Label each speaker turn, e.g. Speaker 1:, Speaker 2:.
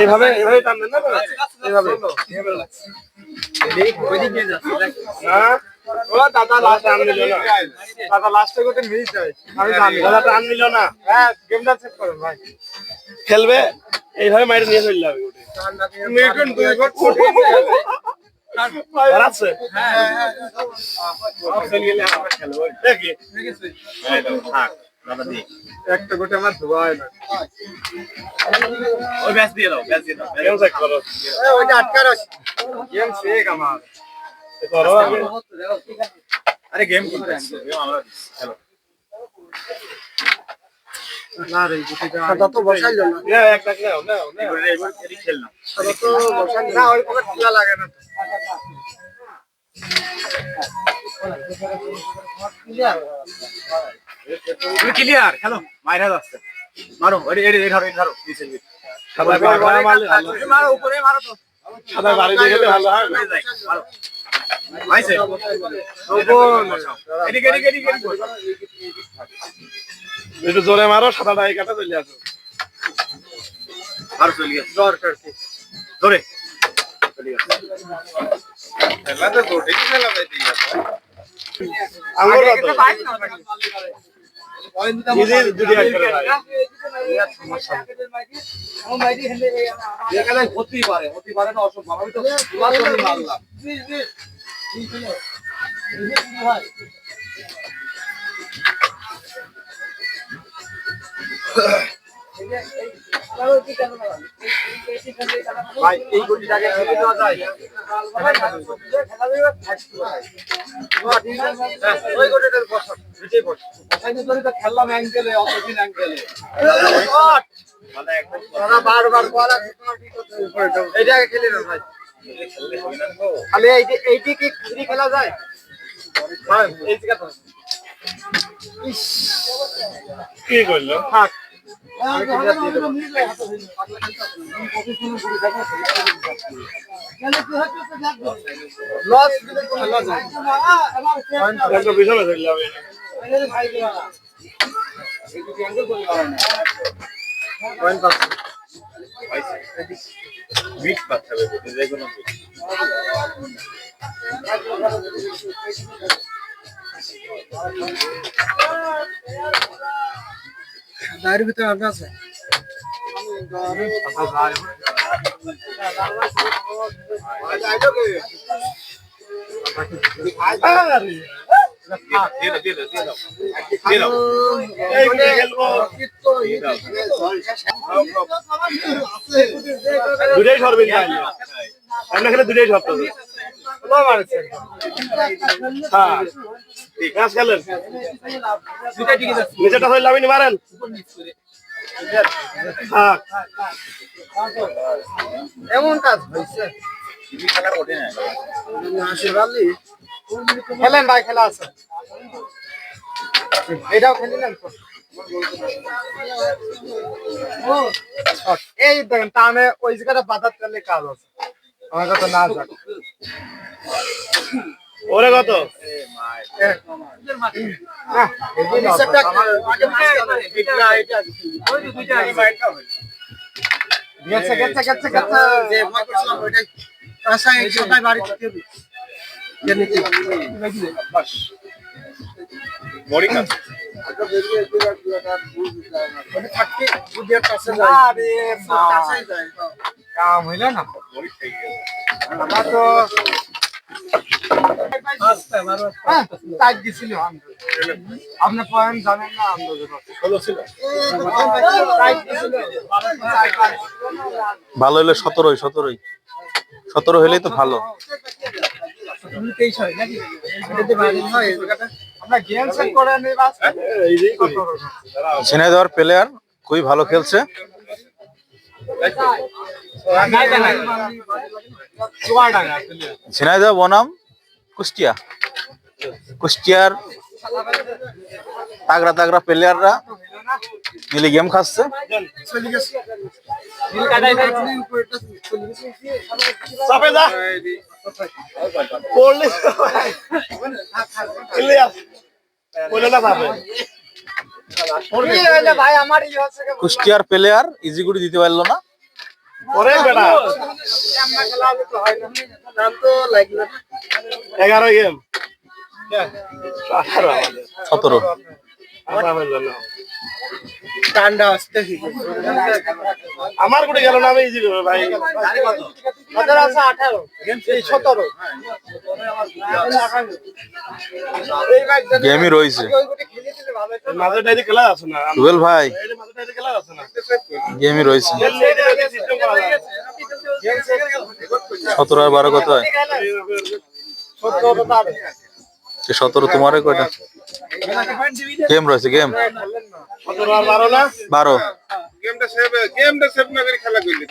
Speaker 1: এইভাবে এইভাবে টানবেন না? এইভাবে। হ্যাঁ? দাদা লাস্ট টান নিল না। দাদা লাস্টে গোটে মিস হয়। আমি দাদা টান নিল না। হ্যাঁ গেমটা চেক করুন ভাই। খেলবে? এইভাবে মাইরে নিয়ে চলে যাবে গোটে মিটুন দুই একটা গোটে আমার ধোয়া হয় না।
Speaker 2: ওই ব্যাচ দিয়ে দাও ব্যাচ দিয়ে দাও।
Speaker 1: গেম চেক করো। ওইটা আটকার আছে গেম চেক আমার। করো
Speaker 2: আরে গেম আমরা খেলো
Speaker 1: না রে গুটিটা তো বসাইলো না। না একটা নাও নাও নাও
Speaker 2: এবারে এবার এটি খেললাম
Speaker 1: তো বসাই না। ওই পকেট খোলা লাগে না
Speaker 2: তুমি ক্লিয়ার খেলো মাইরা যাচ্ছে মারো এডি এডি ধরো নিচে মারো উপরে মারো তো।
Speaker 1: সাদা বাড়ি গেলে ভালো হয়
Speaker 2: মারো। আইছে এদিকে এদিকে এদিকে এদিকে
Speaker 1: একটু জোরে মারো সাদা ডাই কাটা চলে আসো।
Speaker 2: মারো চলে গেছে
Speaker 1: করছি
Speaker 2: ধরে চলে গেছে
Speaker 3: হতেই পারে হতেই পারে না অসম্ভব। আমি তো মারলাম।
Speaker 1: ভাই এই গুটিটাকে খেলে দেওয়া যায়। ওই গুটিটার বসো নিচেই বসো।
Speaker 3: খেললাম অ্যাঙ্কেলে অতদিন অ্যাঙ্কেলে
Speaker 2: একদম
Speaker 1: দাদা বারবার বলা এইটাকে খেলে না ভাই। খালি এই এইটি কি ফ্রি খেলা যায়? এই দিকে কি করল? থাক।
Speaker 2: মিক্স বাচ্চা যে কোনো mix।
Speaker 1: গাড়ির ভিতরে আগে আছে। দুটাই সরবেন আমরা এখানে দুটাই সরতে হবে। হ্যাঁ। খেলেন? নিচেটা হইলে আমি মারেন। এমন কাজ হয়েছে খেলেন ভাই খেলা আছে। এটাও খেলিলেন এই দেখেন টানে ওই জায়গাটা বাধার চলে কাজ আছে। আমার কথা না যাক ওরে কত? কাম হইলে না। আমরা তো
Speaker 4: ভালো হলে সতেরোই সতেরোই। সতেরো হলেই তো ভালো। ঝিনাইদহের প্লেয়ার খুবই ভালো খেলছে। ঝিনাইদহ বনাম কুষ্টিয়া। কুষ্টিয়ার তাগড়া তাগড়া প্লেয়াররা মিলে গেম খাচ্ছে।
Speaker 5: না
Speaker 1: ইয়ে
Speaker 4: কুষ্টিয়ার প্লেয়ার ইজি করে দিতে পারল না।
Speaker 5: পরে বেটা
Speaker 1: নাম তো লাগল
Speaker 5: এগারো গেম আঠারো
Speaker 4: সতেরো
Speaker 5: না।
Speaker 1: ঠান্ডা আসতে
Speaker 5: আমার গুটি গেল না আমি ইজি করব ভাই।
Speaker 1: হাজার আছে আঠারো। এই সতেরো
Speaker 4: গেমই রয়েছে।
Speaker 5: মাঝে ডাইরি খেলা আছে না?
Speaker 4: রুবেল ভাই।
Speaker 5: মাঝে ডাইরি খেলা আছে না?
Speaker 4: গেমই রয়েছে। সতেরো আর বারো কত হয়?
Speaker 1: সতেরো
Speaker 4: তোমার কয়টা? গেম রয়েছে গেম
Speaker 5: বারো। গেম
Speaker 4: বারো
Speaker 5: গেমটা সেভ গেমটা সেভ না করে খেলা করলি